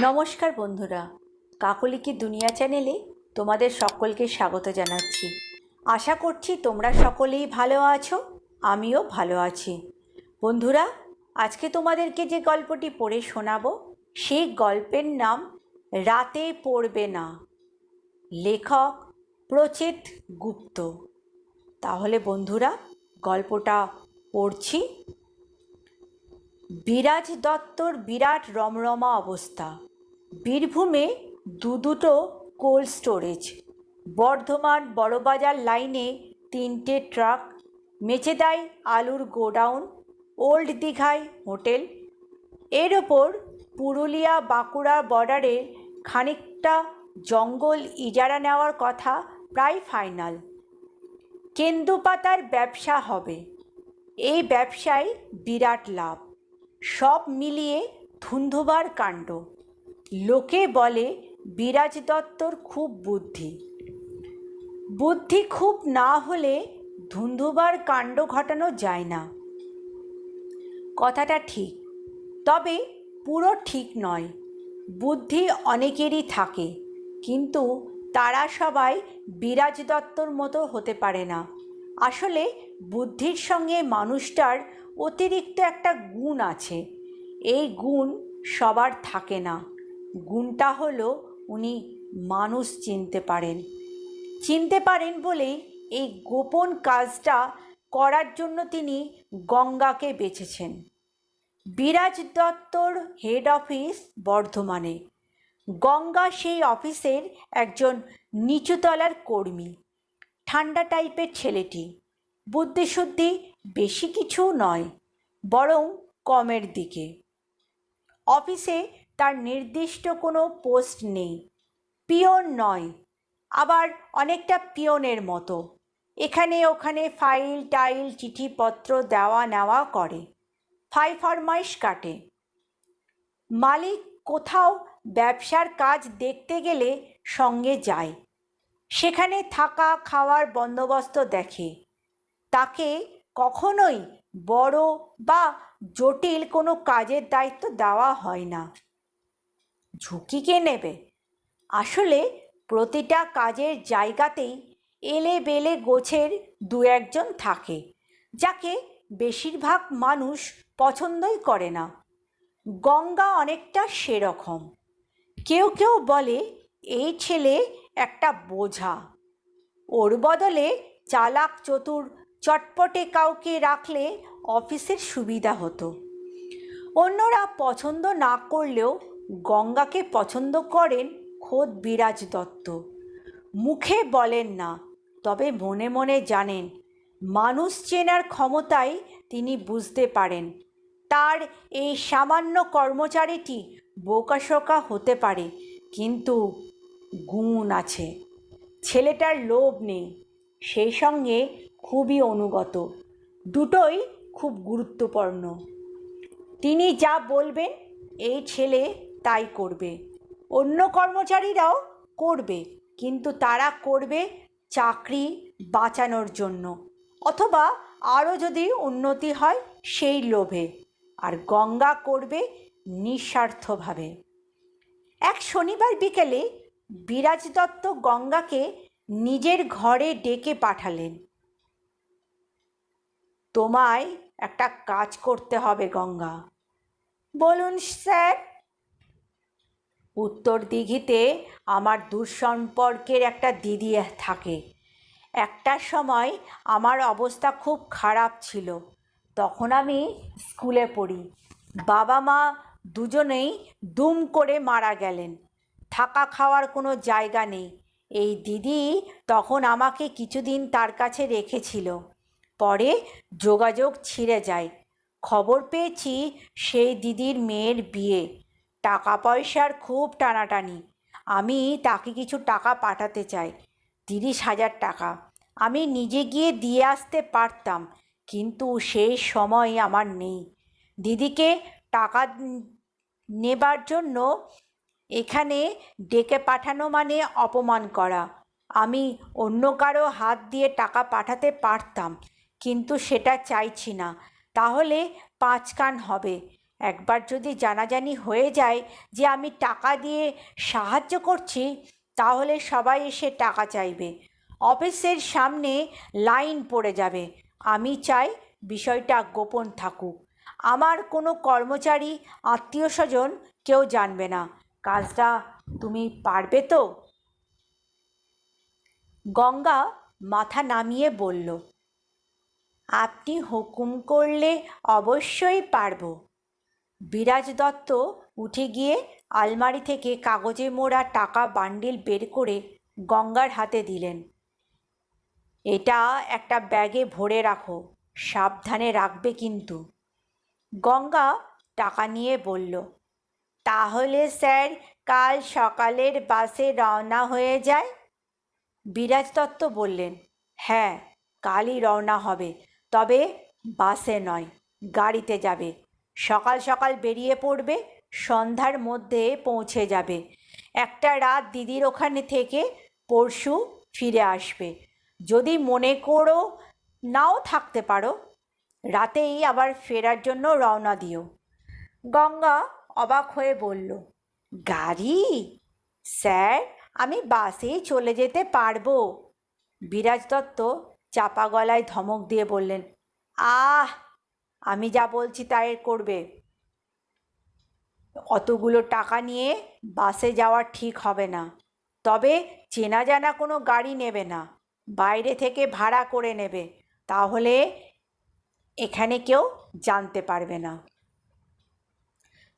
নমস্কার বন্ধুরা, কাকলিকি দুনিয়া চ্যানেলে তোমাদের সকলকে স্বাগত জানাচ্ছি। আশা করছি তোমরা সকলেই ভালো আছো, আমিও ভালো আছি। বন্ধুরা, আজকে তোমাদেরকে যে গল্পটি পড়ে শোনাবো, সেই গল্পের নাম রাতে পড়বে না। লেখক প্রচেত গুপ্ত। তাহলে বন্ধুরা, গল্পটা পড়ছি। বিরাজ দত্তর বিরাট রমরমা অবস্থা। বীরভূমে দু দুটো কোল্ড স্টোরেজ, বর্ধমান বড়বাজার লাইনে তিনটে ট্রাক, মেচেদাই আলুর গোডাউন, ওল্ড দীঘায় হোটেল। এর ওপর পুরুলিয়া বাঁকুড়া বর্ডারের খানিকটা জঙ্গল ইজারা নেওয়ার কথা প্রায় ফাইনাল। কেন্দুপাতার ব্যবসা হবে। এই ব্যবসায় বিরাট লাভ। সব মিলিয়ে ধুন্ধুবার কাণ্ড। লোকে বলে, বিরাজ দত্তর খুব বুদ্ধি। বুদ্ধি খুব না হলে ধুন্ধুবার কাণ্ড ঘটানো যায় না। কথাটা ঠিক, তবে পুরো ঠিক নয়। বুদ্ধি অনেকেরই থাকে, কিন্তু তারা সবাই বিরাজ দত্তর মতো হতে পারে না। আসলে বুদ্ধির সঙ্গে মানুষটার অতিরিক্ত একটা গুণ আছে, এই গুণ সবার থাকে না। গুণটা হলো উনি মানুষ চিনতে পারেন। চিনতে পারেন বলেই এই গোপন কাজটা করার জন্য তিনি গঙ্গাকে বেছেছেন। বিরাজ দত্তর হেড অফিস বর্ধমানে। গঙ্গা সেই অফিসের একজন নিচুতলার কর্মী। ঠান্ডা টাইপের ছেলেটি। বুদ্ধিশুদ্ধি বেশি কিছু নয়, বরং কমের দিকে। অফিসে তার নির্দিষ্ট কোনো পোস্ট নেই। পিয়ন নয়, আবার অনেকটা পিয়নের মতো। এখানে ওখানে ফাইল, টাইল, চিঠিপত্র দেওয়া নেওয়া করে। ফাই ফরমাইশ কাটে। মালিক কোথাও ব্যবসার কাজ দেখতে গেলে সঙ্গে যায়। সেখানে থাকা খাওয়ার বন্দোবস্ত দেখে। তাকে কখনোই বড় বা জটিল কোনো কাজের দায়িত্ব দেওয়া হয় না। ঝুঁকি কে নেবে? আসলে প্রতিটা কাজের জায়গাতেই এলে বেলে গোছের দু একজন থাকে, যাকে বেশিরভাগ মানুষ পছন্দই করে না। গঙ্গা অনেকটা সেরকম। কেউ কেউ বলে, এই ছেলে একটা বোঝা। ওর বদলে চালাক চতুর চটপটে কাউকে রাখলে অফিসের সুবিধা হতো। অন্যরা পছন্দ না করলেও গঙ্গাকে পছন্দ করেন খোদ বিরাজ দত্ত। মুখে বলেন না, তবে মনে মনে জানেন, মানুষ চেনার ক্ষমতায় তিনি বুঝতে পারেন। তার এই সামান্য কর্মচারীটি বোকাশোকা হতে পারে, কিন্তু গুণ আছে। ছেলেটার লোভ নেই সেই সঙ্গে খুবই অনুগত, দুটোই খুব গুরুত্বপূর্ণ। তিনি যা বলবেন, এই ছেলে তাই করবে। অন্য কর্মচারীরাও করবে, কিন্তু তারা করবে চাকরি বাঁচানোর জন্য। অথবা আরও যদি উন্নতি হয়, সেই লোভে। আর গঙ্গা করবে নিঃস্বার্থভাবে। এক শনিবার বিকেলে বিরাজ দত্ত গঙ্গাকে নিজের ঘরে ডেকে পাঠালেন। তোমায় একটা কাজ করতে হবে গঙ্গা। বলুন, স্যার। উত্তর দিঘিতে আমার দুঃসম্পর্কের একটা দিদি থাকে। একটা সময় আমার অবস্থা খুব খারাপ ছিল। তখন আমি স্কুলে পড়ি। বাবা মা দুজনেই দুম করে মারা গেলেন। থাকা খাওয়ার কোনো জায়গা নেই। এই দিদি তখন আমাকে কিছুদিন তার কাছে রেখেছিল। পরে যোগাযোগ ছিঁড়ে যায়। খবর পেয়েছি সেই দিদির মেয়ের বিয়ে। টাকা পয়সার খুব টানাটানি। আমি তাকে কিছু টাকা পাঠাতে চাই, তিরিশ হাজার টাকা। আমি নিজে গিয়ে দিয়ে আসতে পারতাম, কিন্তু সেই সময় আমার নেই। দিদিকে টাকা নেবার জন্য এখানে ডেকে পাঠানো মানে অপমান করা। আমি অন্য কারও হাত দিয়ে টাকা পাঠাতে পারতাম, কিন্তু সেটা চাইছি না। তাহলে পাঁচ কান হবে। একবার যদি জানাজানি হয়ে যায় যে আমি টাকা দিয়ে সাহায্য করছি, তাহলে সবাই এসে টাকা চাইবে। অফিসের সামনে লাইন পড়ে যাবে। আমি চাই বিষয়টা গোপন থাকুক। আমার কোনো কর্মচারী আত্মীয় স্বজন কেউ জানবে না। কাজটা তুমি পারবে তো? গঙ্গা মাথা নামিয়ে বলল, আপনি হুকুম করলে অবশ্যই পারব। বিরাজ দত্ত উঠে গিয়ে আলমারি থেকে কাগজে মোড়া টাকা বান্ডিল বের করে গঙ্গার হাতে দিলেন। এটা একটা ব্যাগে ভরে রাখো, সাবধানে রাখবে কিন্তু। গঙ্গা টাকা নিয়ে বলল, তাহলে স্যার, কাল সকালের বাসে রওনা হয়ে যায়? বিরাজ দত্ত বললেন হ্যাঁ কালই রওনা হবে, তবে বাসে নয়, গাড়িতে যাবে। সকাল সকাল বেরিয়ে পড়বে, সন্ধ্যার মধ্যে পৌঁছে যাবে। একটা রাত দিদির ওখানে থেকে পরশু ফিরে আসবে। যদি মনে করো নাও থাকতে পারো, রাতেই আবার ফেরার জন্য রওনা দিও। গঙ্গা অবাক হয়ে বলল, গাড়ি? স্যার, আমি বাসেই চলে যেতে পারব। বিরাজ দত্ত চাপা গলায় ধমক দিয়ে বললেন, আহ আমি যা বলছি তাই করবে। অতগুলো টাকা নিয়ে বাসে যাওয়া ঠিক হবে না। তবে চেনা জানা কোনো গাড়ি নেবে না। বাইরে থেকে ভাড়া করে নেবে। তাহলে এখানে কেউ জানতে পারবে না।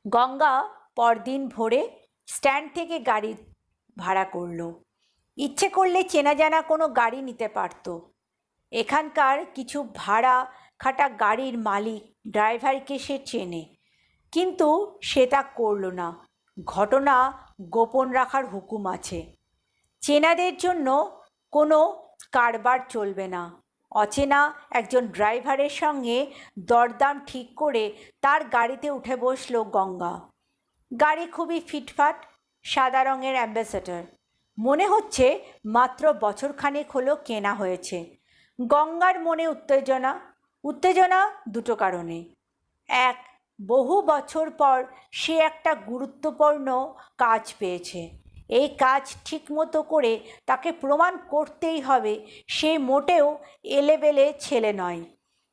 গঙ্গা পরদিন ভোরে স্ট্যান্ড থেকে গাড়ি ভাড়া করল। ইচ্ছে করলে চেনা জানা কোনো গাড়ি নিতে পারত। এখানকার কিছু ভাড়া খাটা গাড়ির মালিক ড্রাইভারকে সে চেনে, কিন্তু সে তা করল না। ঘটনা গোপন রাখার হুকুম আছে। চেনাদের জন্য কোনো কারবার চলবে না। অচেনা একজন ড্রাইভারের সঙ্গে দরদাম ঠিক করে তার গাড়িতে উঠে বসল গঙ্গা। গাড়ি খুবই ফিটফাট, সাদা রঙের অ্যাম্বাসেডর। মনে হচ্ছে মাত্র বছরখানেক হলো কেনা হয়েছে। গঙ্গার মনে উত্তেজনা উত্তেজনা দুটো কারণে। এক, বহু বছর পর সে একটা গুরুত্বপূর্ণ কাজ পেয়েছে। এই কাজ ঠিকমতো করে তাকে প্রমাণ করতেই হবে সে মোটেও এলেবেলে ছেলে নয়।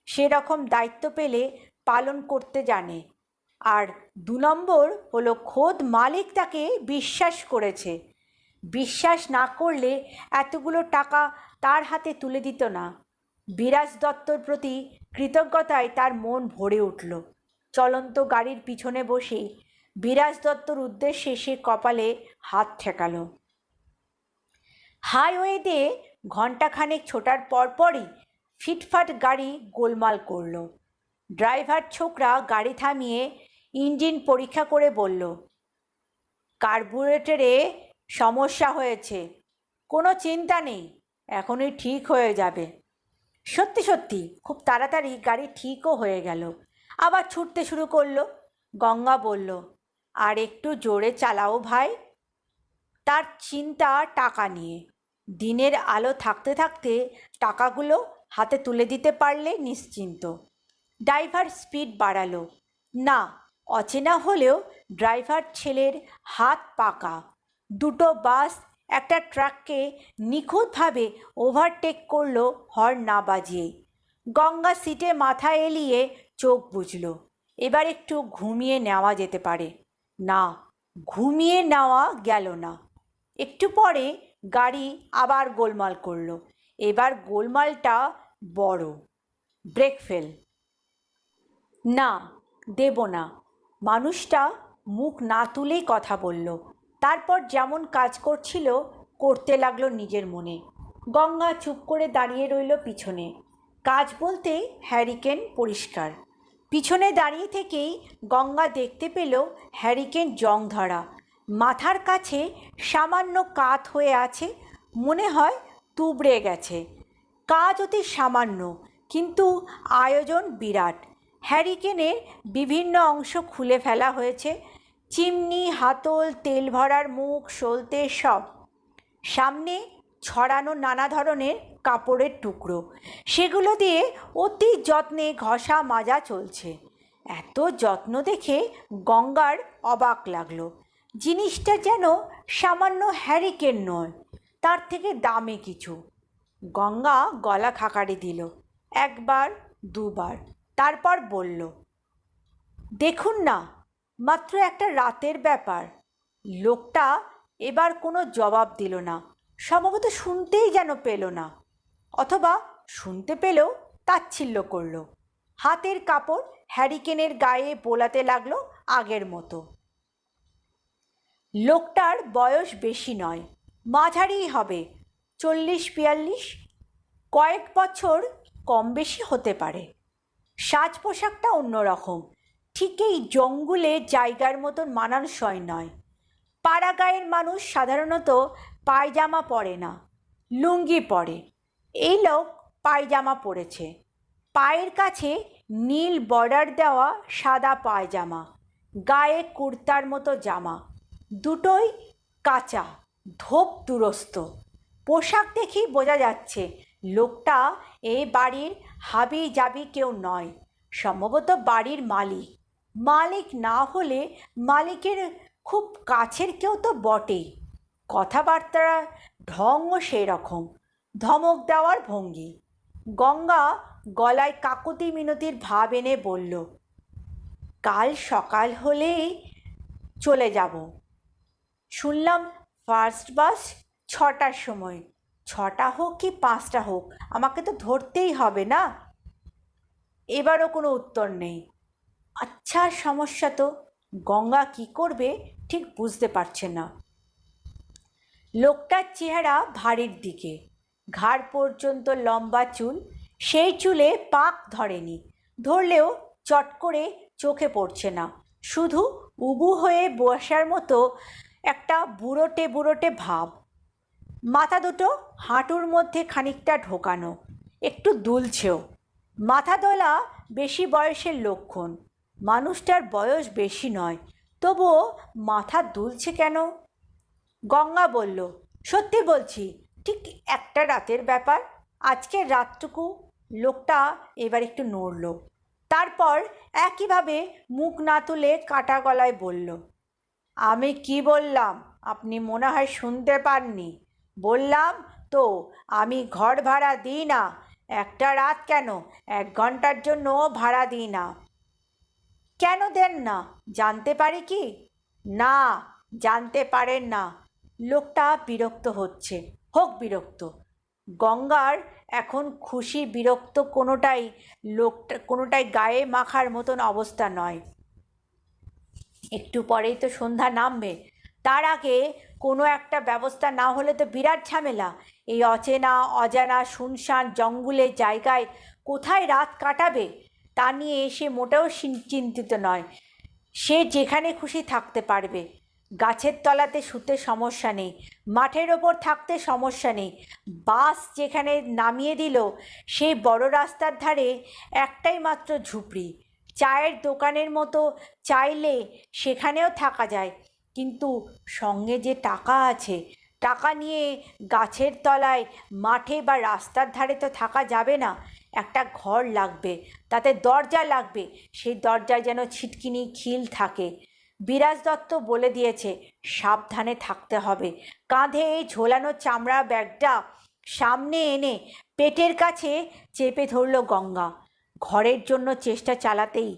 সেরকম দায়িত্ব পেলে পালন করতে জানে। আর দু নম্বর হলো খোদ মালিক তাকে বিশ্বাস করেছে। বিশ্বাস না করলে এতগুলো টাকা তার হাতে তুলে দিত না। বিরাজ দত্তর প্রতি কৃতজ্ঞতায় তার মন ভরে উঠল। চলন্ত গাড়ির পিছনে বসেই বিরাজ দত্তর উদ্দেশ্যে সে কপালে হাত ঠেকাল। হাইওয়েতে ঘণ্টাখানেক ছোটার পরপরই ফিটফাট গাড়ি গোলমাল করল। ড্রাইভার ছোকরা গাড়ি থামিয়ে ইঞ্জিন পরীক্ষা করে বলল, কার্বুরেটরে সমস্যা হয়েছে। কোনো চিন্তা নেই, এখনই ঠিক হয়ে যাবে। সত্যি সত্যি, খুব তাড়াতাড়ি গাড়ি ঠিকও হয়ে গেল। আবার ছুটতে শুরু করল। গঙ্গা বলল, আর একটু জোরে চালাও ভাই। তার চিন্তা টাকা নিয়ে। দিনের আলো থাকতে থাকতে টাকাগুলো হাতে তুলে দিতে পারলে নিশ্চিন্ত। ড্রাইভার স্পিড বাড়ালো। না, অচেনা হলেও ড্রাইভার ছেলের হাত পাকা। দুটো বাস একটা ট্রাককে নিখুঁতভাবে ওভারটেক করল হর্ন না বাজিয়ে। গঙ্গা সিটে মাথা এলিয়ে চোখ বুঝল এবার একটু ঘুমিয়ে নেওয়া যেতে পারে। না, ঘুমিয়ে নেওয়া গেল না। একটু পরে গাড়ি আবার গোলমাল করল। এবার গোলমালটা বড়। ব্রেক ফেল না, দেব না। মানুষটা মুখ না তুলেই কথা বলল। তারপর যেমন কাজ করছিল, করতে লাগল নিজের মনে। গঙ্গা চুপ করে দাঁড়িয়ে রইল পিছনে। কাজ বলতে হ্যারিকেন পরিষ্কার। পিছনে দাঁড়িয়ে থেকেই গঙ্গা দেখতে পেল হ্যারিকেন জং ধরা মাথার কাছে সামান্য কাত হয়ে আছে, মনে হয় তুবড়ে গেছে। কাজ অতি সামান্য, কিন্তু আয়োজন বিরাট। হ্যারিকেনের বিভিন্ন অংশ খুলে ফেলা হয়েছে চিমনি, হাতল, তেল ভরার মুখ, সলতে সব। সামনে ছড়ানো নানা ধরনের কাপড়ের টুকরো। সেগুলো দিয়ে অতি যত্নে ঘষা মাজা চলছে। এত যত্ন দেখে গঙ্গার অবাক লাগল। জিনিসটা যেন সামান্য হ্যারিকেন নয়, তার থেকে দামি কিছু। গঙ্গা গলা খাকারি দিল, একবার, দুবার, তারপর বলল, দেখুন না মাত্র একটা রাতের ব্যাপার। লোকটা এবার কোনো জবাব দিল না। সম্ভবত শুনতেই যেন পেল না। অথবা শুনতে পেলেও তাচ্ছিল্য করল। হাতের কাপড় হ্যারিকেনের গায়ে বোলাতে লাগল আগের মতো। লোকটার বয়স বেশি নয়, মাঝারিই হবে, চল্লিশ বিয়াল্লিশ, কয়েক বছর কম বেশি হতে পারে। সাজ পোশাকটা অন্যরকম। ঠিক এই জঙ্গলে জায়গার মতন মানানসই নয়। পাড়া গায়ের মানুষ সাধারণত পায়জামা পরে না, লুঙ্গি পরে। এই লোক পায়জামা পরেছে। পায়ের কাছে নীল বর্ডার দেওয়া সাদা পায়জামা, গায়ে কুর্তার মতো জামা, দুটোই কাঁচা, ধোপ দুরস্ত। পোশাক দেখেই বোঝা যাচ্ছে লোকটা এই বাড়ির হাবি জাবি কেউ নয়, সম্ভবত বাড়ির মালিক। মালিক না হলে মালিকের খুব কাছের কেউ তো বটেই। কথাবার্তার ঢংও সেই রকম ধমক দেওয়ার ভঙ্গি। গঙ্গা গলায় কাকুতি মিনতির ভাব এনে বলল, কাল সকাল হলেই চলে যাব। শুনলাম ফার্স্ট বাস ছটার সময়। ছটা হোক কি পাঁচটা হোক, আমাকে তো ধরতেই হবে না? এবারও কোনো উত্তর নেই। আচ্ছা সমস্যা তো। গঙ্গা কি করবে ঠিক বুঝতে পারছে না। লোকটার চেহারা ভারীর দিকে। ঘাড় পর্যন্ত লম্বা চুল, সেই চুলে পাক ধরেনি। ধরলেও চট করে চোখে পড়ছে না। শুধু উবু হয়ে বসার মতো একটা বুড়োটে বুড়োটে ভাব। মাথা দুটো হাঁটুর মধ্যে খানিকটা ঢোকানো, একটু দুলছেও। মাথা দোলা বেশি বয়সের লক্ষণ মানুষটার বয়স বেশি নয়। তবুও মাথা দুলছে কেন? গঙ্গা বলল, সত্যি বলছি, ঠিক একটা রাতের ব্যাপার। আজকের রাতটুকু লোকটা এবার একটু নড়ল। তারপর একইভাবে মুখ না তুলে কাটা গলায় বলল, আমি কি বললাম? আপনি মনে হয় শুনতে পাননি। বললাম তো, আমি ঘর ভাড়া দিই না। একটা রাত কেন? এক ঘণ্টার জন্য ভাড়া দিই না। কেন দেন না? জানতে পারি কি? না, জানতে পারেন না। লোকটা বিরক্ত হচ্ছে। হোক বিরক্ত। গঙ্গার এখন খুশি বিরক্ত কোনোটাই লোকটা, কোনোটাই গায়ে মাখার মতন অবস্থা নয়। একটু পরেই তো সন্ধ্যা নামবে। তার আগে কোনো একটা ব্যবস্থা না হলে তো বিরাট ঝামেলা। এই অচেনা, অজানা, শুনশান জঙ্গলের জায়গায় কোথায় রাত কাটাবে? তা নিয়ে সে মোটেও চিন- চিন্তিত নয়। সে যেখানে খুশি থাকতে পারবে। গাছের তলাতে শুতে সমস্যা নেই। মাঠের ওপর থাকতে সমস্যা নেই। বাস যেখানে নামিয়ে দিল, সেই বড় রাস্তার ধারে একটাই মাত্র ঝুপড়ি। চায়ের দোকানের মতো চাইলে সেখানেও থাকা যায়। কিন্তু সঙ্গে যে টাকা আছে, টাকা নিয়ে গাছের তলায়, মাঠে বা রাস্তার ধারে তো থাকা যাবে না। একটা ঘর লাগবে, তাতে দরজা লাগবে। সেই দরজায় যেন ছিটকিনি খিল থাকে। বিরাজ দত্ত বলে দিয়েছে, সাবধানে থাকতে হবে। কাঁধে এই ঝোলানো চামড়া ব্যাগটা সামনে এনে পেটের কাছে চেপে ধরল গঙ্গা। ঘরের জন্য চেষ্টা চালাতেই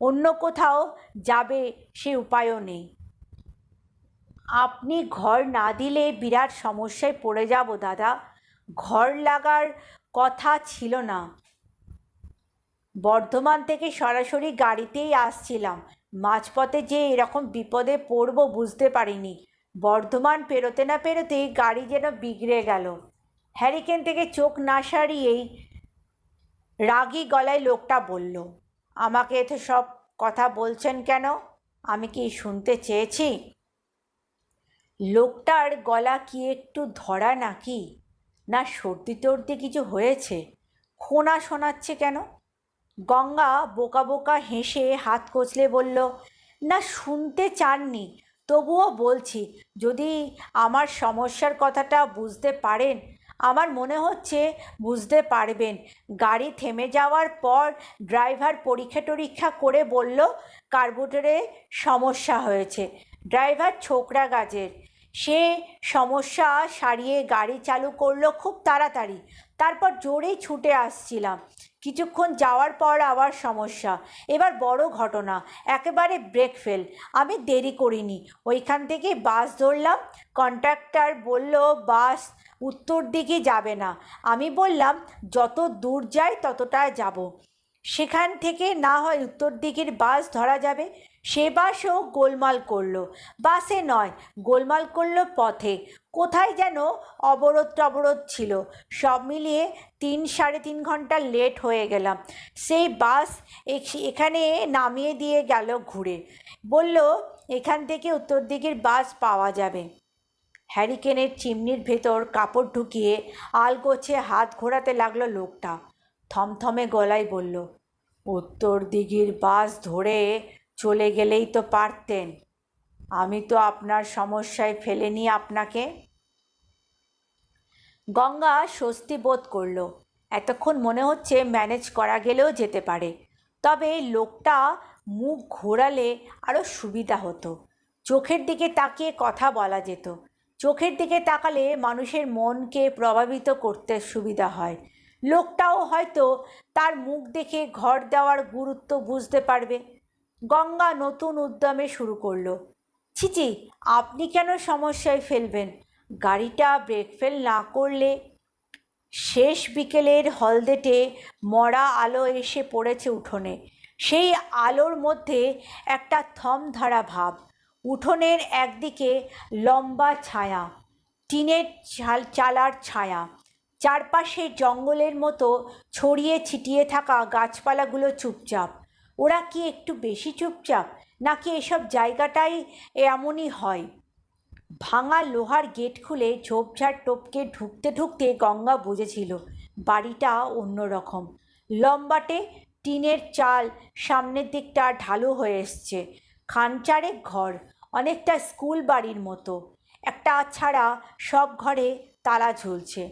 অন্য কোথাও যাবে সে উপায়ও নেই। আপনি ঘর না দিলে বিরাট সমস্যায় পড়ে যাব দাদা। ঘর লাগার কথা ছিল না। বর্ধমান থেকে সরাসরি গাড়িতেই আসছিলাম। মাঝপথে যে এরকম বিপদে পড়ব বুঝতে পারিনি। বর্ধমান পেরোতে না পেরোতেই গাড়ি যেন বিগড়ে গেল। হ্যারিকেন থেকে চোখ না সারিয়েই রাগী গলায় লোকটা বলল, আমাকে এতে সব কথা বলছেন কেন? আমি কি শুনতে চেয়েছি? লোকটার গলা কি একটু ধরা নাকি? না সর্দি টর্দি কিছু হয়েছে? খোনা শোনাচ্ছে কেন? গঙ্গা বোকা বোকা হেসে হাত কচলে বলল, না, শুনতে চাননি। তবুও বলছি, যদি আমার সমস্যার কথাটা বুঝতে পারেন, আমার মনে হচ্ছে বুঝতে পারবেন। গাড়ি থেমে যাওয়ার পর ড্রাইভার পরীক্ষা টরীক্ষা করে বলল, কার্বোরেটরে সমস্যা হয়েছে। ড্রাইভার ছোকরা গাজের। সে সমস্যা সারিয়ে গাড়ি চালু করল খুব তাড়াতাড়ি। তারপর জোরেই ছুটে আসছিলাম। কিছুক্ষণ যাওয়ার পর আবার সমস্যা। এবার বড় ঘটনা, একেবারে ব্রেক ফেল আমি দেরি করিনি। ওইখান থেকে বাস ধরলাম কন্ট্রাক্টর বলল বাস উত্তর দিকে যাবে না। আমি বললাম, যত দূর যাই ততটা যাব। সেখান থেকে না হয় উত্তর দিকের বাস ধরা যাবে। সে বাসও গোলমাল করল। বাসে নয়, গোলমাল করল পথে। কোথায় যেন অবরোধ টবরোধ ছিল। সব মিলিয়ে তিন সাড়ে তিন ঘণ্টা লেট হয়ে গেলাম। সেই বাস এখানে নামিয়ে দিয়ে গেল ঘুরে। বলল, এখান থেকে উত্তর দিকের বাস পাওয়া যাবে। হ্যারিকেনের চিমনির ভেতর কাপড় ঢুকিয়ে আলগোছে হাত ঘোরাতে লাগল লোকটা। থমথমে গলায় বলল, উত্তর দিঘির বাস ধরে চলে গেলেই তো পারতেন। আমি তো আপনার সমস্যায় ফেলে ফেলেনি আপনাকে? গঙ্গা স্বস্তি বোধ করল, এতক্ষণ মনে হচ্ছে ম্যানেজ করা গেলেও যেতে পারে। তবে লোকটা মুখ ঘোরালে আরও সুবিধা হতো। চোখের দিকে তাকিয়ে কথা বলা যেত। চোখের দিকে তাকালে মানুষের মনকে প্রভাবিত করতে সুবিধা হয়। লোকটাও হয়তো তার মুখ দেখে ঘর দেওয়ার গুরুত্ব বুঝতে পারবে। গঙ্গা নতুন উদ্যমে শুরু করল। ছিচি আপনি কেন সমস্যায় ফেলবেন? গাড়িটা ব্রেক ফেল না করলে শেষ বিকেলের হলদেটে মরা আলো এসে পড়েছে উঠোনে। সেই আলোর মধ্যে একটা থমধরা ভাব। উঠোনের একদিকে লম্বা ছায়া, টিনের চাল, চালার ছায়া চারপাশে জঙ্গলের মতো ছড়িয়ে ছিটিয়ে থাকা গাছপালাগুলো চুপচাপ। ওরা কি একটু বেশি চুপচাপ, নাকি এসব জায়গাটাই এমনই হয়? ভাঙা লোহার গেট খুলে ঝোপঝাড় টপকে ঢুকতে ঢুকতে গঙ্গা বুঝেছিল, বাড়িটা অন্যরকম। লম্বাটে টিনের চাল সামনের দিকটা ঢালু হয়ে এসছে। খানচারেক ঘর, অনেকটা স্কুল বাড়ির মতো। একটা ছাড়া সব ঘরে তালা ঝুলছে।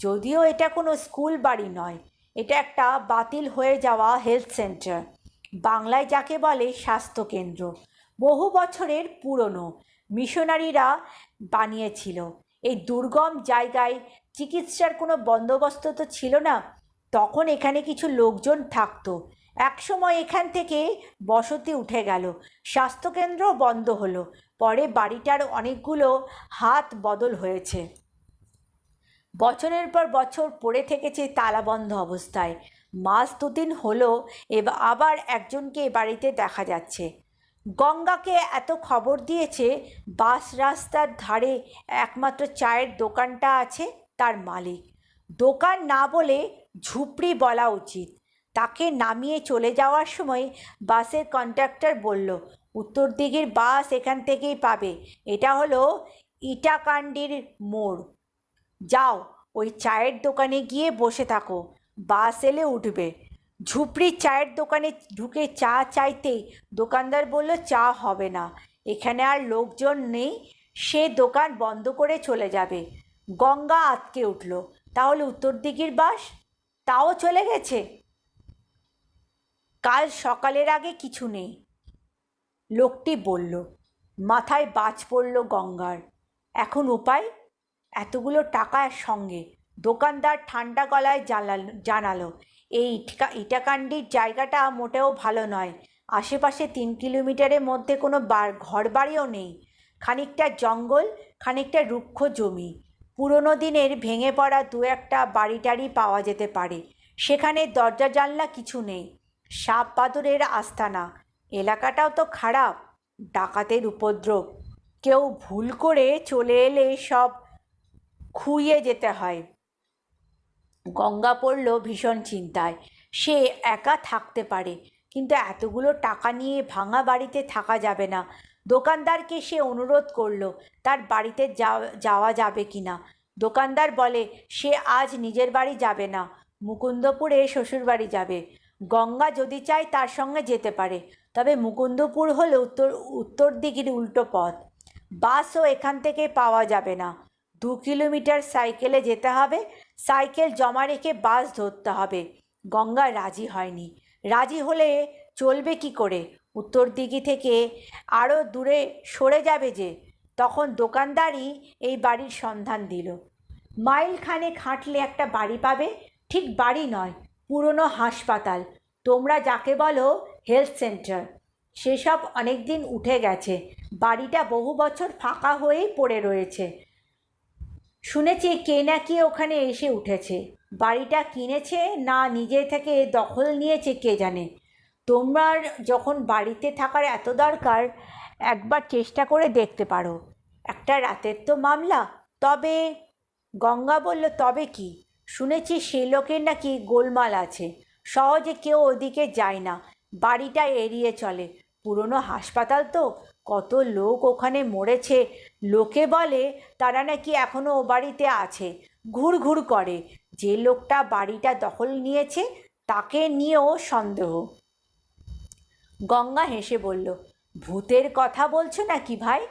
যদিও এটা কোনো স্কুল বাড়ি নয়, এটা একটা বাতিল হয়ে যাওয়া হেলথ সেন্টার। বাংলায় যাকে বলে স্বাস্থ্যকেন্দ্র, বহু বছরের পুরনো মিশনারিরা বানিয়েছিল। এই দুর্গম জায়গায় চিকিৎসার কোনো বন্দোবস্ত তো ছিল না, তখন এখানে কিছু লোকজন থাকতো। একসময় এখান থেকে বসতি উঠে গেল, স্বাস্থ্যকেন্দ্র বন্ধ হলো, পরে বাড়িটার অনেকগুলো হাত বদল হয়েছে। বছরের পর বছর পড়ে থেকেছে তালাবন্ধ অবস্থায়। মাস দুদিন হলো এবার আবার একজনকে বাড়িতে দেখা যাচ্ছে। গঙ্গাকে এত খবর দিয়েছে, বাস রাস্তার ধারে একমাত্র চায়ের দোকানটা আছে, তার মালিক। দোকান না বলে ঝুপড়ি বলা উচিত। তাকে নামিয়ে চলে যাওয়ার সময় বাসের কন্ডাক্টর বলল উত্তর দিকের বাস এখান থেকেই পাবে। এটা হলো ইটাকান্ডির মোড়। যাও, ওই চায়ের দোকানে গিয়ে বসে থাকো, বাস এলে উঠবে। ঝুপড়ির চায়ের দোকানে ঢুকে চা চাইতেই দোকানদার বলল, চা হবে না, এখানে আর লোকজন নেই, সে দোকান বন্ধ করে চলে যাবে। গঙ্গা আটকে উঠল, তাহলে উত্তর দিকের বাস? তাও চলে গেছে? কাল সকালের আগে কিছু নেই। লোকটি বলল। মাথায় বাজ পড়ল গঙ্গার। এখন উপায়? এতগুলো টাকার সঙ্গে দোকানদার ঠান্ডা গলায় জানালো জানালো, এই ইটকা ইটাকান্ডির জায়গাটা মোটেও ভালো নয়। আশেপাশে তিন কিলোমিটারের মধ্যে কোনো বার ঘর বাড়িও নেই। খানিকটা জঙ্গল, খানিকটা রুক্ষ জমি। পুরনো দিনের ভেঙে পড়া দু একটা বাড়ি টাড়ি পাওয়া যেতে পারে। সেখানে দরজা, জানলা কিছু নেই। সাপ বাদুরের আস্তানা। এলাকাটাও তো খারাপ। ডাকাতের উপদ্রব। কেউ ভুল করে চলে এলে সব খুইয়ে যেতে হয়। গঙ্গা পড়ল ভীষণ চিন্তায়। সে একা থাকতে পারে, কিন্তু এতগুলো টাকা নিয়ে ভাঙা বাড়িতে থাকা যাবে না। দোকানদারকে সে অনুরোধ করল, তার বাড়িতে যাওয়া যাবে কি না? দোকানদার বলে, সে আজ নিজের বাড়ি যাবে না, মুকুন্দপুরে শ্বশুর বাড়ি যাবে। গঙ্গা যদি চায় তার সঙ্গে যেতে পারে, তবে মুকুন্দপুর হলো উত্তর উত্তর দিকের উল্টো পথ। বাসও এখান থেকে পাওয়া যাবে না। দু কিলোমিটার সাইকেলে যেতে হবে। সাইকেল জমা রেখে বাস ধরতে হবে। গঙ্গা রাজি হয়নি। রাজি হলে চলবে কি করে? উত্তর দিঘি থেকে আরও দূরে সরে যাবে যে। তখন দোকানদারই এই বাড়ির সন্ধান দিল। মাইলখানেক হাঁটলে একটা বাড়ি পাবে। ঠিক বাড়ি নয়, পুরনো হাসপাতাল। তোমরা যাকে বলো হেলথ সেন্টার। সেসব অনেক দিন উঠে গেছে। বাড়িটা বহু বছর ফাঁকা হয়েই পড়ে রয়েছে। শুনেছি কে নাকি ওখানে এসে উঠেছে। বাড়িটা কিনেছে না নিজে থেকে দখল নিয়েছে কে জানে। তোমার যখন বাড়িতে থাকার এত দরকার, একবার চেষ্টা করে দেখতে পারো। একটা রাতের তো মামলা। তবে, গঙ্গা বলল, তবে কি? শুনেছি সে লোকের নাকি গোলমাল আছে। সহজে কেউ ওদিকে যায় না। বাড়িটা এড়িয়ে চলে। পুরনো হাসপাতাল তো। কত লোক ওখানে মরেছে। লোকে বলে, তারা নাকি এখনও ও বাড়িতে আছে। ঘুর ঘুর করে। যে লোকটা বাড়িটা দখল নিয়েছে, তাকে নিয়েও সন্দেহ। গঙ্গা হেসে বলল, ভূতের কথা বলছো নাকি ভাই?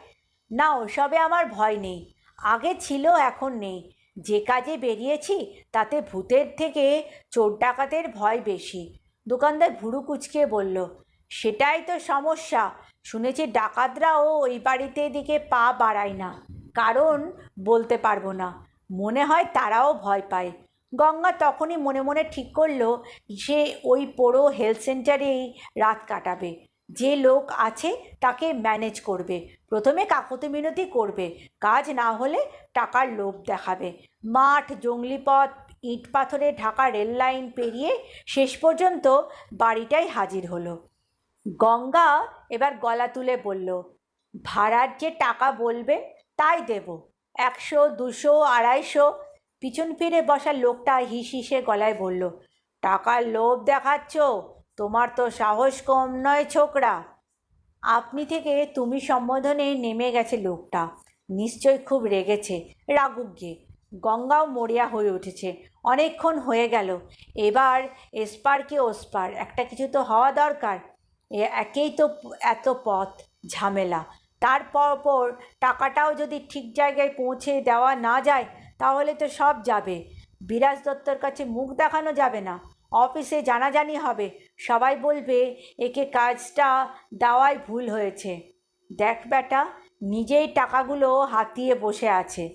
না, ওসবে আমার ভয় নেই। আগে ছিল, এখন নেই। যে কাজে বেরিয়েছি, তাতে ভূতের থেকে চোর ডাকাতের ভয় বেশি। দোকানদার ভুরু কুচকে বলল, সেটাই তো সমস্যা। শুনেছি ডাকাতরাও ওই বাড়িতে দিকে পা বাড়ায় না। কারণ বলতে পারব না। মনে হয় তারাও ভয় পায়। গঙ্গা তখনই মনে মনে ঠিক করল সে ওই পোড়ো হেলথ সেন্টারেই রাত কাটাবে। যে লোক আছে তাকে ম্যানেজ করবে। প্রথমে কাকুতি মিনতি করবে। কাজ না হলে টাকার লোভ দেখাবে। মাঠ জঙ্গলি পথ ইট পাথরে ঢাকা রেল লাইন পেরিয়ে শেষ পর্যন্ত বাড়িটাই হাজির হলো। গঙ্গা এবার গলা তুলে বলল, ভাড়ার যে টাকা বলবে, তাই দেব। একশো, দুশো, আড়াইশো। পিছন ফিরে বসা লোকটা হিস গলায় বলল, টাকার লোভ দেখাচ্ছ? তোমার তো সাহস কম নয়, ছোকরা। আপনি থেকে তুমি সম্বোধনে নেমে গেছে লোকটা। নিশ্চয় খুব রেগেছে রাগুক গঙ্গাও মরিয়া হয়ে উঠেছে। অনেকক্ষণ হয়ে গেল। এবার এসপার কি ওসপার। একটা কিছু তো হওয়া দরকার। একেই তো এত পথ ঝামেলা। তারপর পর টাকাটাও যদি ঠিক জায়গায় পৌঁছে দেওয়া না যায়, তাহলে তো সব যাবে। বিরাজ দত্তর কাছে মুখ দেখানো যাবে না। অফিসে জানাজানি হবে। সবাই বলবে, একে কাজটা দেওয়াই ভুল হয়েছে। দেখ বেটা, নিজেই টাকাগুলো হাতিয়ে বসে আছে।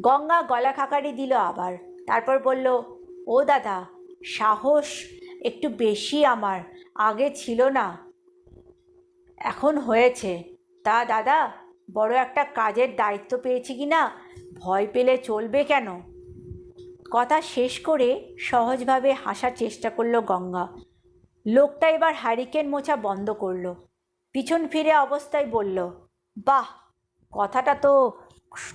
গঙ্গা গলা খাকারি দিল আবার। তারপর বলল, ও দাদা, সাহস একটু বেশি আমার, আগে ছিল না। এখন হয়েছে। তা দাদা, বড় একটা কাজের দায়িত্ব পেয়েছি কি না? ভয় পেলে চলবে কেন? কথা শেষ করে সহজভাবে হাসার চেষ্টা করল গঙ্গা। লোকটা এবার হারিকেন মোছা বন্ধ করল। পিছন ফিরে অবস্থায় বলল, বাহ, কথাটা তো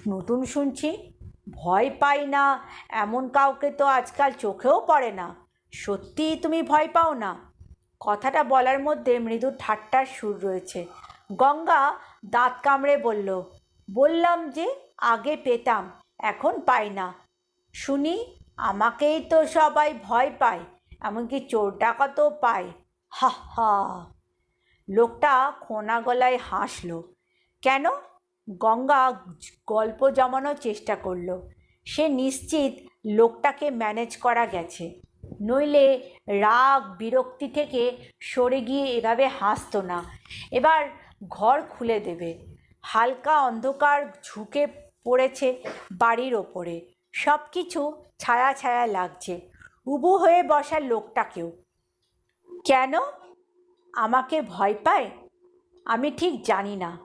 নতুন শুনছি। ভয় পাই না, এমন কাউকে তো আজকাল চোখেও পড়ে না। সত্যিই তুমি ভয় পাও না? কথাটা বলার মধ্যে মৃদু ঠাট্টার সুর রয়েছে। গঙ্গা দাঁত কামড়ে বলল, বললাম যে আগে পেতাম, এখন পাই না। শুনি, আমাকেই তো সবাই ভয় পায়, এমনকি চোর ডাকাতও পায়। হা হা। লোকটা খোনা গলায় হাসলো। কেন? গঙ্গা গল্প জমানোর চেষ্টা করল। সে নিশ্চিত লোকটাকে ম্যানেজ করা গেছে। নইলে রাগ, বিরক্তি থেকে সরে গিয়ে এভাবে হাসতো না। এবার ঘর খুলে দেবে। হালকা অন্ধকার ঝুঁকে পড়েছে বাড়ির ওপরে। সব কিছু ছায়া ছায়া লাগছে। উবু হয়ে বসা লোকটাকেও। কেন? আমাকে ভয় পায়? আমি ঠিক জানি না।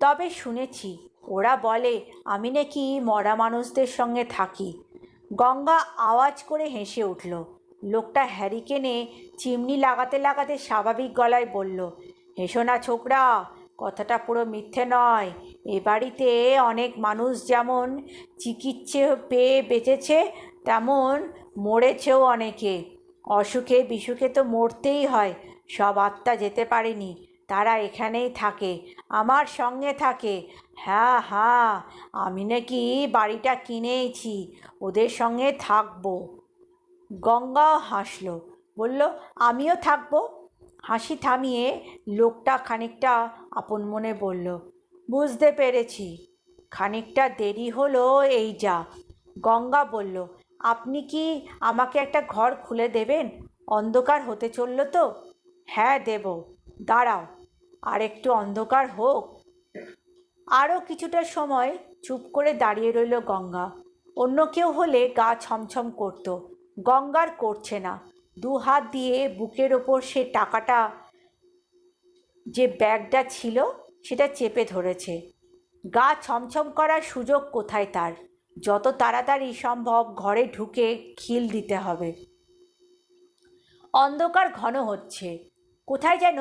তবে শুনেছি, ওরা বলে, আমি নাকি মরা মানুষদের সঙ্গে থাকি। গঙ্গা আওয়াজ করে হেসে উঠল। লোকটা হ্যারিকেনে চিমনি লাগাতে লাগাতে স্বাভাবিক গলায় বলল, হেসো না ছোকরা, কথাটা পুরো মিথ্যে নয়। এ বাড়িতে অনেক মানুষ যেমন চিকিৎসে পেয়ে বেঁচেছে, তেমন মরেছেও অনেকে। অসুখে বিসুখে তো মরতেই হয়, সব আত্মা যেতে পারেনি। তারা এখানেই থাকে, আমার সঙ্গে থাকে। হ্যাঁ হ্যাঁ আমি নাকি বাড়িটা কিনেইছি ওদের সঙ্গে থাকব। গঙ্গা হাসলো। বলল, আমিও থাকব। হাসি থামিয়ে লোকটা খানিকটা আপন মনে বলল, বুঝতে পেরেছি। খানিকটা দেরি হলো এই যা। গঙ্গা বলল, আপনি কি আমাকে একটা ঘর খুলে দেবেন? অন্ধকার হতে চলল তো? হ্যাঁ দেব। দাঁড়াও, আর একটু অন্ধকার হোক। আরও কিছুটা সময় চুপ করে দাঁড়িয়ে রইল গঙ্গা। অন্য কেউ হলে গা ছমছম করত। গঙ্গার করছে না। দু হাত দিয়ে বুকের ওপর সে টাকাটা, যে ব্যাগটা ছিল, সেটা চেপে ধরেছে। গা ছমছম করার সুযোগ কোথায় তার? যত তাড়াতাড়ি সম্ভব ঘরে ঢুকে খিল দিতে হবে। অন্ধকার ঘন হচ্ছে। কোথায় যেন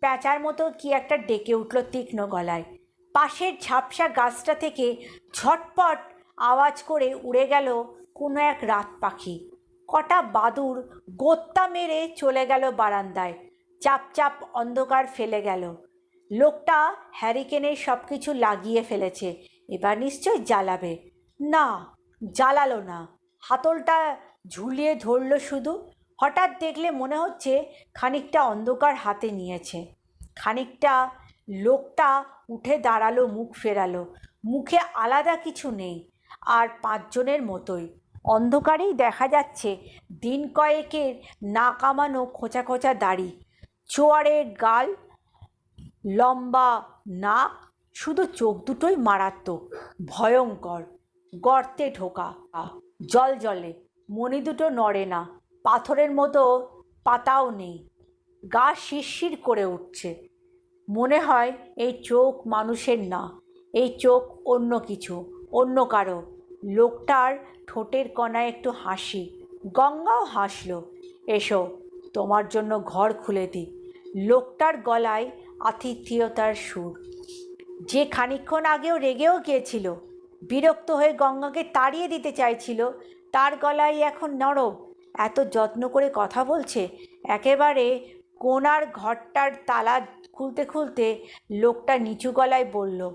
প্যাঁচার মতো কি একটা ডেকে উঠল তীক্ষ্ণ গলায়। পাশের ঝাপসা গাছটা থেকে ঝটপট আওয়াজ করে উড়ে গেল কোনো এক রাত পাখি। কটা বাদুর গোত্তা মেরে চলে গেল বারান্দায়। চাপ চাপ অন্ধকার ফেলে গেল। লোকটা হ্যারিকেনের সব কিছু লাগিয়ে ফেলেছে, এবার নিশ্চয় জ্বালাবে। না, জ্বালালো না। হাতলটা ঝুলিয়ে ধরল শুধু। হঠাৎ দেখলে মনে হচ্ছে খানিকটা অন্ধকার হাতে নিয়েছে। খানিকটা লোকটা উঠে দাঁড়াল, মুখ ফেরালো। মুখে আলাদা কিছু নেই, আর পাঁচজনের মতোই। অন্ধকারেই দেখা যাচ্ছে দিন কয়েকের না কামানো খোঁচা খোঁচা দাড়ি। চোয়ারের গাল, লম্বা নাক, শুধু চোখ দুটোই মারাত্মক, ভয়ঙ্কর, গর্তে ঢোকা। জল জলে, মণি দুটো নড়ে না, পাথরের মতো পাতাও নেই, গা শিরশির করে উঠছে। মনে হয় এই চোখ মানুষের না, এই চোখ অন্য কিছু, অন্য কারও। লোকটার ঠোঁটের কণায় একটু হাসি। গঙ্গাও হাসলো, এসো, তোমার জন্য ঘর খুলে দিই। লোকটার গলায় আতিথেয়তার সুর। যে খানিকক্ষণ আগেও রেগেও গিয়েছিল, বিরক্ত হয়ে গঙ্গাকে তাড়িয়ে দিতে চাইছিল, তার গলায় এখন নরম, এত যত্ন করে কথা বলছে, একেবারে কোনার ঘরটার তালা খুলতে খুলতে লোকটা নিচু গলায় বলল,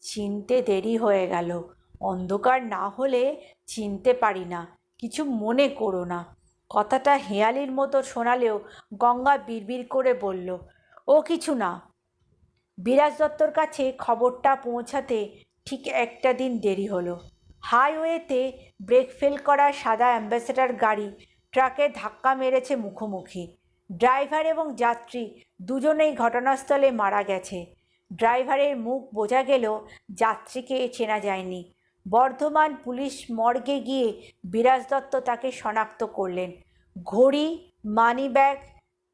চিনতে দেরি হয়ে গেল। অন্ধকার না হলে চিনতে পারি না, কিছু মনে করো না। কথাটা হেয়ালির মতো শোনালেও গঙ্গা বিড়বিড় করে বলল, ও কিছু না। বিরাজ দত্তর কাছে খবরটা পৌঁছাতে ঠিক একটা দিন দেরি হলো। হাইওয়েতে ব্রেক ফেল করা সাদা অ্যাম্বাসেডার গাড়ি ট্রাকে ধাক্কা মেরেছে মুখোমুখি। ড্রাইভার এবং যাত্রী দুজনেই ঘটনাস্থলে মারা গেছে। ড্রাইভারের মুখ বোঝা গেলেও যাত্রীকে চেনা যায়নি। বর্ধমান পুলিশ মর্গে গিয়ে বিরাজ দত্ত তাকে শনাক্ত করলেন। ঘড়ি মানি ব্যাগ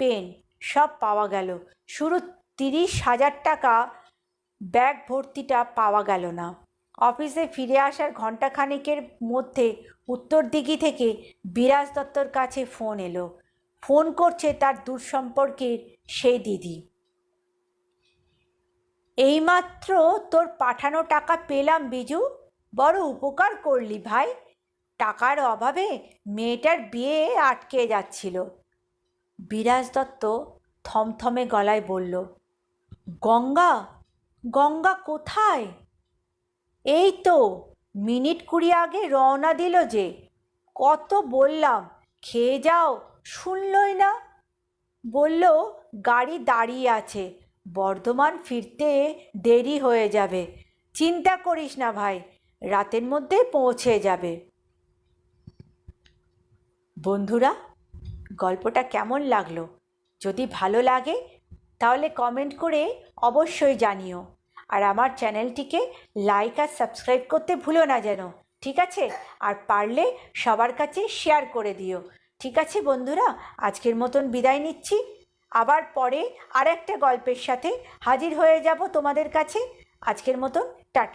পেন সব পাওয়া গেল। শুরু তিরিশ হাজার টাকা ব্যাগ ভর্তিটা পাওয়া গেল না। অফিসে ফিরে আসার ঘণ্টাখানেকের মধ্যে উত্তর দিঘি থেকে বিরাজ দত্তর কাছে ফোন এলো। ফোন করছে তার দূর সম্পর্কের সেই দিদি। এইমাত্র তোর পাঠানো টাকা পেলাম, বিজু। বড় উপকার করলি ভাই। টাকার অভাবে মেয়েটার বিয়ে আটকে যাচ্ছিল। বিরাজ দত্ত থমথমে গলায় বলল, গঙ্গা গঙ্গা কোথায়? এই তো, মিনিট কুড়ি আগে রওনা দিল যে। কত বললাম, খেয়ে যাও, শুনলই না? বলল, গাড়ি দাঁড়িয়ে আছে, বর্ধমান ফিরতে দেরি হয়ে যাবে। চিন্তা করিস না ভাই রাতের মধ্যে পৌঁছে যাবে। বন্ধুরা, গল্পটা কেমন লাগল? যদি ভালো লাগে, তাহলে কমেন্ট করে অবশ্যই জানিও। আর আমার চ্যানেলটিকে লাইক আর সাবস্ক্রাইব করতে ভুলো না যেন, ঠিক আছে? আর পারলে সবার কাছে শেয়ার করে দিও। ঠিক আছে বন্ধুরা? আজকের মতন বিদায় নিচ্ছি। আবার পরে আর একটা গল্পের সাথে হাজির হয়ে যাব তোমাদের কাছে। আজকের মতন